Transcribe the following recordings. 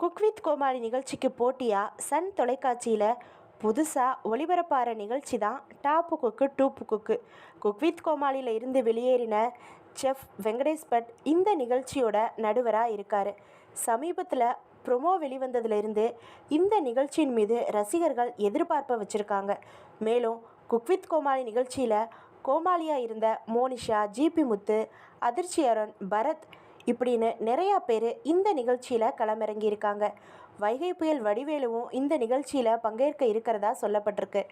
Cook with கோமாளி நிகழ்ச்சிக்கு போட்டியாக Sun தொலைக்காட்சியில் புதுசாக ஒளிபரப்பாகிற நிகழ்ச்சி தான் top cook dupe cook cook with கோமாளியில் இருந்து வெளியேறின செஃப் வெங்கடேஷ் பட் இந்த நிகழ்ச்சியோட நடுவராக இருக்கார். சமீபத்தில் ப்ரொமோ வெளிவந்ததுலேருந்து இந்த நிகழ்ச்சியின் மீது ரசிகர்கள் எதிர்பார்ப்பை வச்சுருக்காங்க. மேலும் குக் வித் கோமாளி நிகழ்ச்சியில் கோமாளியாக இருந்த மோனிஷா ஜிபி முத்து அதிர்ச்சி அருண் பரத் இப்படின்னு நிறையா பேர் இந்த நிகழ்ச்சியில் களமிறங்கியிருக்காங்க. வைகை புயல் வடிவேலுவும் இந்த நிகழ்ச்சியில் பங்கேற்க இருக்கிறதா சொல்லப்பட்டிருக்கு.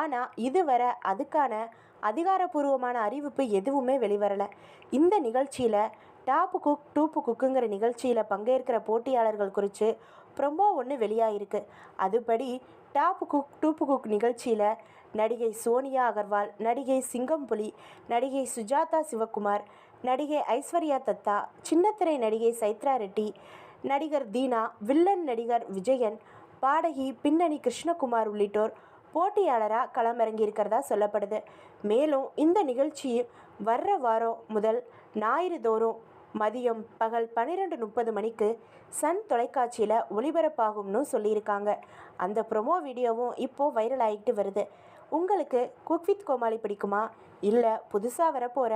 ஆனால் இதுவரை அதுக்கான அதிகாரப்பூர்வமான அறிவிப்பு எதுவுமே வெளிவரலை. இந்த நிகழ்ச்சியில் டாப்பு குக் டூப்பு குக்குங்கிற நிகழ்ச்சியில் பங்கேற்கிற போட்டியாளர்கள் குறித்து ப்ரொமோ ஒன்று வெளியாகிருக்கு அதுபடி டாப்பு குக் டூப்பு குக் நிகழ்ச்சியில் நடிகை சோனியா அகர்வால் நடிகை சிங்கம்புலி நடிகை சுஜாதா சிவகுமார் நடிகை ஐஸ்வர்யா தத்தா சின்னத்திரை நடிகை சைத்ரா ரெட்டி நடிகர் தீனா வில்லன் நடிகர் விஜயன் பாடகி பின்னணி கிருஷ்ணகுமார் உள்ளிட்டோர் போட்டியாளராக களமிறங்கியிருக்கிறதா சொல்லப்படுது. மேலும் இந்த நிகழ்ச்சி வர்ற வாரம் முதல் ஞாயிறு தோறும் மதியம் பகல் பன்னிரெண்டு முப்பது மணிக்கு சன் தொலைக்காட்சியில் ஒளிபரப்பாகும்னு சொல்லியிருக்காங்க. அந்த ப்ரொமோ வீடியோவும் இப்போது வைரல் ஆகிட்டு வருது. உங்களுக்கு குக் வித் கோமாளி பிடிக்குமா? இல்லை புதுசாக வரப்போகிற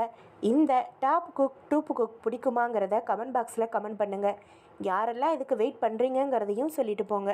இந்த டாப் குக் டூப் குக் பிடிக்குமாங்கிறத கமெண்ட் பாக்ஸில் கமெண்ட் பண்ணுங்கள் யாரெல்லாம் இதுக்கு வெயிட் பண்ணுறீங்கங்கிறதையும் சொல்லிட்டு போங்க.